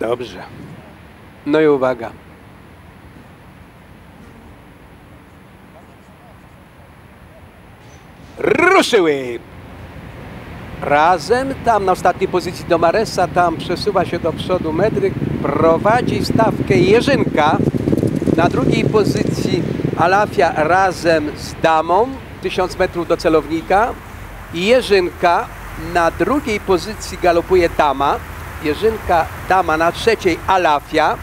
Dobrze. No i uwaga. Ruszyły! Razem, tam na ostatniej pozycji do Maresa, tam przesuwa się do przodu Medryk, prowadzi stawkę Jerzynka. Na drugiej pozycji Alafia razem z Damą, 1000 metrów do celownika. Jerzynka na drugiej pozycji galopuje Dama. Jerzynka, Dama na trzeciej Alafia.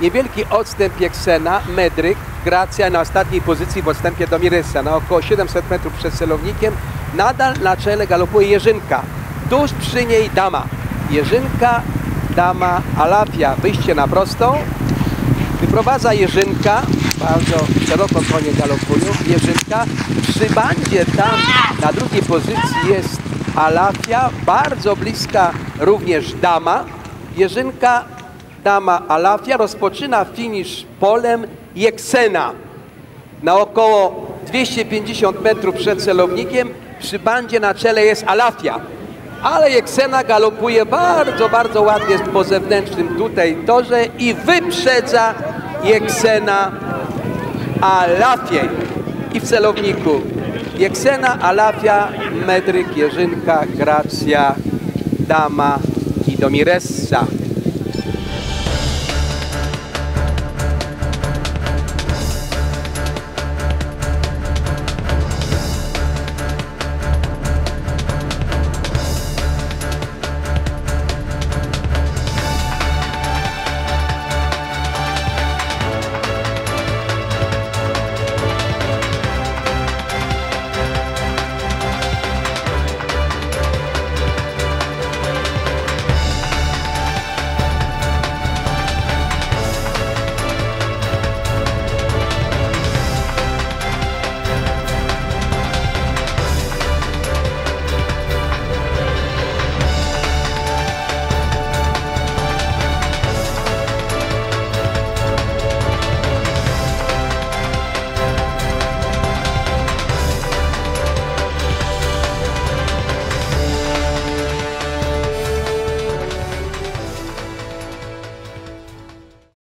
Niewielki odstęp Jeksena, Medryk, Gracja na ostatniej pozycji w odstępie do Miresa, na około 700 metrów przed celownikiem. Nadal na czele galopuje Jerzynka. Tuż przy niej Dama. Jerzynka, Dama, Alafia. Wyjście na prostą. Wyprowadza Jerzynka. Bardzo szeroko konie galopują. Jerzynka. Przy bandzie tam na drugiej pozycji jest Alafia. Bardzo bliska również Dama. Jerzynka, Dama, Alafia. Rozpoczyna finisz polem Jeksena. Na około 250 metrów przed celownikiem przy bandzie na czele jest Alafia. Ale Jeksena galopuje bardzo, bardzo ładnie po zewnętrznym tutaj torze i wyprzedza Jeksena Alafię. I w celowniku Jeksena, Alafia, Medryk, Jerzynka, Gracja, Dama i Domiressa.